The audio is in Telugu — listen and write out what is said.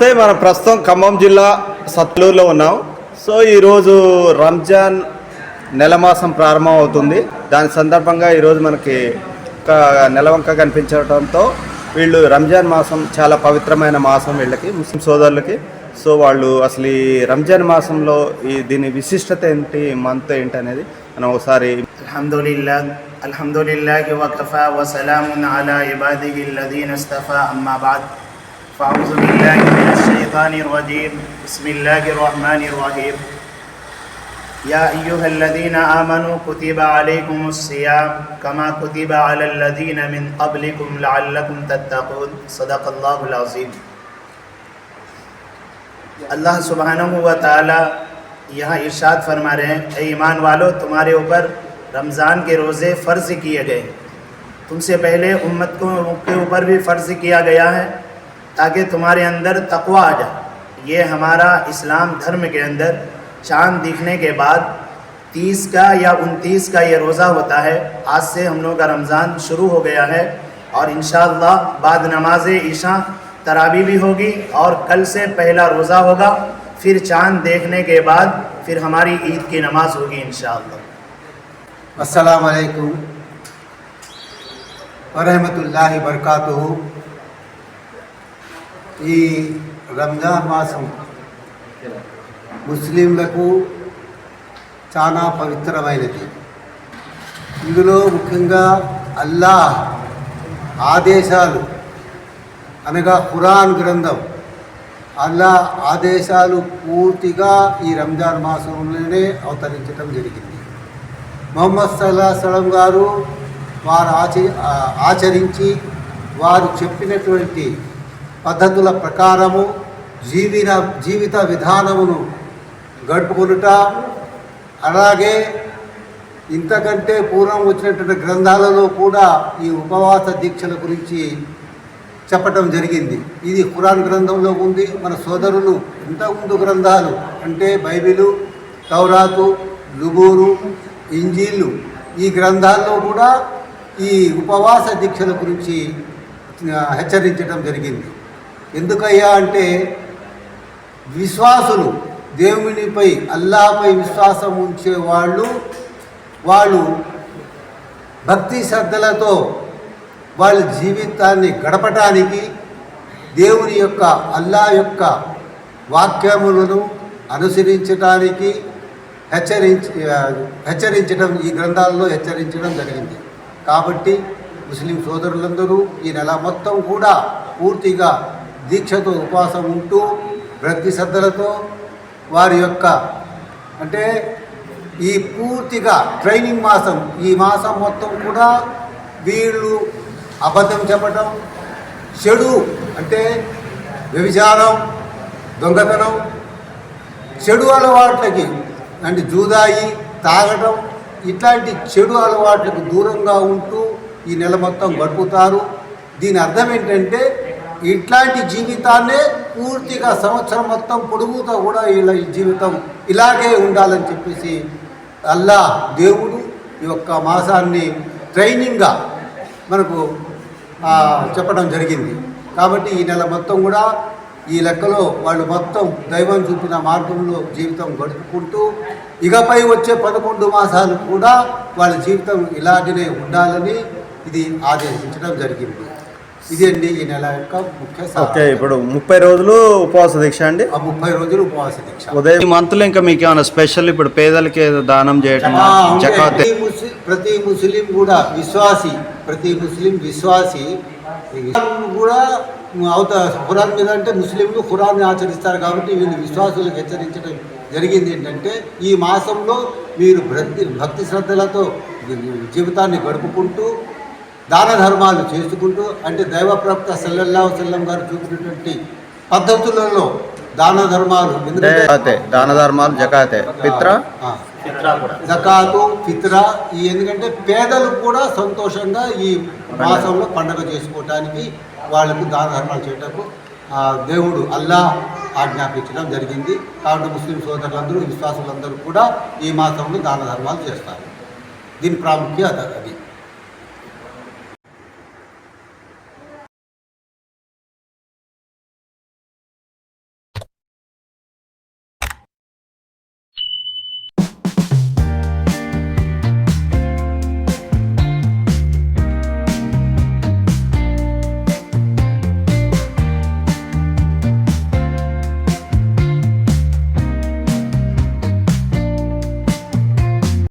నమస్తే మనం ప్రస్తుతం ఖమ్మం జిల్లా సత్లూరులో ఉన్నాం. సో ఈరోజు రంజాన్ నెల మాసం ప్రారంభం అవుతుంది. దాని సందర్భంగా ఈరోజు మనకి ఒక నెలవంక కనిపించడంతో వీళ్ళు రంజాన్ మాసం చాలా పవిత్రమైన మాసం వీళ్ళకి ముస్లిం సోదరులకి. సో వాళ్ళు అసలు ఈ రంజాన్ మాసంలో ఈ దీని విశిష్టత ఏంటి మంత్ ఏంటి అనేది మనం ఒకసారి అల్హందుల్లా అల్హందుల్లా فاعوذ باللہ من الشیطان الرجیم، بسم اللہ الرحمن الرحیم۔ یا ایوہ الذین آمنوا کتب علیکم السیام کما کتب علی الذین من قبلكم لعلکم تتقون۔ صدق اللہ العظیم۔ اللہ سبحانہ و تعالی یہاں ارشاد فرما رہے ہیں، اے ایمان والو، تمہارے اوپر رمضان کے روزے فرض کیے گئے۔ تم سے پہلے امت کو کے اوپر بھی فرض کیا گیا ہے۔ تاکہ تمہارے اندر تقوا آ جائے۔ یہ ہمارا اسلام دھرم کے اندر چاند دیکھنے کے بعد تیس کا یا انتیس کا یہ روزہ ہوتا ہے۔ آج سے ہم لوگوں کا رمضان شروع ہو گیا ہے اور انشاءاللہ بعد نماز عشاء ترابی بھی ہوگی اور کل سے پہلا روزہ ہوگا۔ پھر چاند دیکھنے کے بعد پھر ہماری عید کی نماز ہوگی انشاءاللہ۔ السلام علیکم ورحمۃ اللہ وبرکاتہ۔ ఈ రంజాన్ మాసం ముస్లింలకు చాలా పవిత్రమైనది. ఇందులో ముఖ్యంగా అల్లాహ్ ఆదేశాలు అనగా ఖురాన్ గ్రంథం. అల్లా ఆదేశాలు పూర్తిగా ఈ రంజాన్ మాసంలోనే అవతరించడం జరిగింది. మొహమ్మద్ సల్లా సలం గారు వారు ఆచ ఆచరించి వారు చెప్పినటువంటి పద్ధతుల ప్రకారము జీవిన జీవిత విధానమును గడుపుకునుట. అలాగే ఇంతకంటే పూర్వం వచ్చినటువంటి గ్రంథాలలో కూడా ఈ ఉపవాస దీక్షల గురించి చెప్పటం జరిగింది. ఇది ఖురాన్ గ్రంథంలో ఉంది. మన సోదరులు ఇంతకుముందు గ్రంథాలు? అంటే బైబిలు తౌరాతు లుబూరు ఇంజీళ్ళు ఈ గ్రంథాల్లో కూడా ఈ ఉపవాస దీక్షల గురించి హెచ్చరించడం జరిగింది. ఎందుకయ్యా అంటే విశ్వాసులు దేవునిపై అల్లాపై విశ్వాసం ఉంచే వాళ్ళు వాళ్ళు భక్తి శ్రద్ధలతో వాళ్ళ జీవితాన్ని గడపటానికి దేవుని యొక్క అల్లా యొక్క వాక్యములను అనుసరించడానికి హెచ్చరించి హెచ్చరించడం ఈ గ్రంథాలలో హెచ్చరించడం జరిగింది. కాబట్టి ముస్లిం సోదరులందరూ ఈ నెల మొత్తం కూడా పూర్తిగా దీక్షతో ఉపవాసం ఉంటూ భక్తి శ్రద్ధలతో వారి యొక్క అంటే ఈ పూర్తిగా ట్రైనింగ్ మాసం ఈ మాసం మొత్తం కూడా వీళ్ళు అబద్ధం చెప్పటం చెడు అంటే వ్యభిచారం దొంగతనం చెడు అలవాట్లకి అంటే జూదాయి తాగటం ఇట్లాంటి చెడు అలవాట్లకు దూరంగా ఉంటూ ఈ నెల మొత్తం గడుపుతారు. దీని అర్థం ఏంటంటే ఇట్లాంటి జీవితాన్నే పూర్తిగా సంవత్సరం మొత్తం పొడుగుతా కూడా ఇలా ఈ జీవితం ఇలాగే ఉండాలని చెప్పేసి అల్లా దేవుడు ఈ యొక్క మాసాన్ని ట్రైనింగ్గా మనకు చెప్పడం జరిగింది. కాబట్టి ఈ నెల మొత్తం కూడా ఈ లెక్కలో వాళ్ళు మొత్తం దైవం చూపిన మార్గంలో జీవితం గడుపుకుంటూ ఇకపై వచ్చే పదకొండు మాసాలు కూడా వాళ్ళ జీవితం ఇలాగనే ఉండాలని ఇది ఆదేశించడం జరిగింది. ఇది అండి ఈ నెల యొక్క ముఖ్య. ఓకే ఇప్పుడు ముప్పై రోజులు ఉపవాస దీక్ష అండి? ఆ ముప్పై రోజులు ఉపవాస దీక్ష. ఉదయం ఈ మంత్లో ఇంకా మీకు ఏమైనా స్పెషల్ ఇప్పుడు పేదలకి దానం చేయటం ప్రతి ముస్లిం కూడా విశ్వాసి ప్రతి ముస్లిం విశ్వాసి కూడా అవత ఖురాన్ మీద అంటే ముస్లింలు ఖురాన్ని ఆచరిస్తారు కాబట్టి వీళ్ళు విశ్వాసులకు హెచ్చరించడం జరిగింది ఏంటంటే ఈ మాసంలో మీరు భక్తి భక్తి శ్రద్ధలతో జీవితాన్ని గడుపుకుంటూ దాన ధర్మాలు చేసుకుంటూ అంటే దైవప్రవక్త సల్లల్లా వసల్లం గారు చూపినటువంటి పద్ధతులలో దాన ధర్మాలు దాన ధర్మాలు జకాతే. పిత్ర జకాతు ఫిత్రా ఈ ఎందుకంటే పేదలు కూడా సంతోషంగా ఈ మాసంలో పండుగ చేసుకోవటానికి వాళ్ళకు దాన ధర్మాలు చేయటకు ఆ, దేవుడు అల్లా ఆజ్ఞాపించడం జరిగింది. కాబట్టి ముస్లిం సోదరులందరూ విశ్వాసులందరూ కూడా ఈ మాసంలో దాన ధర్మాలు చేస్తారు. దీని ప్రాముఖ్యత అది.